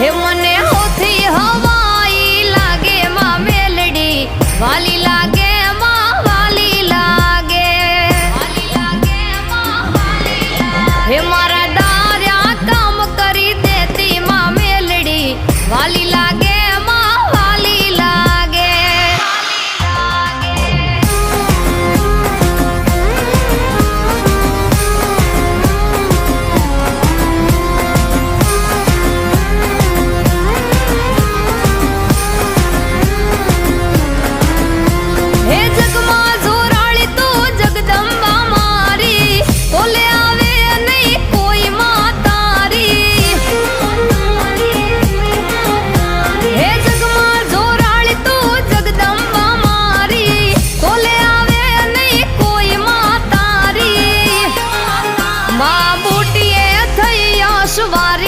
હે મને હોથી હવાઈ લાગે માં મેલડી વાલી લાગે માં વાલી લાગે. હે chuvar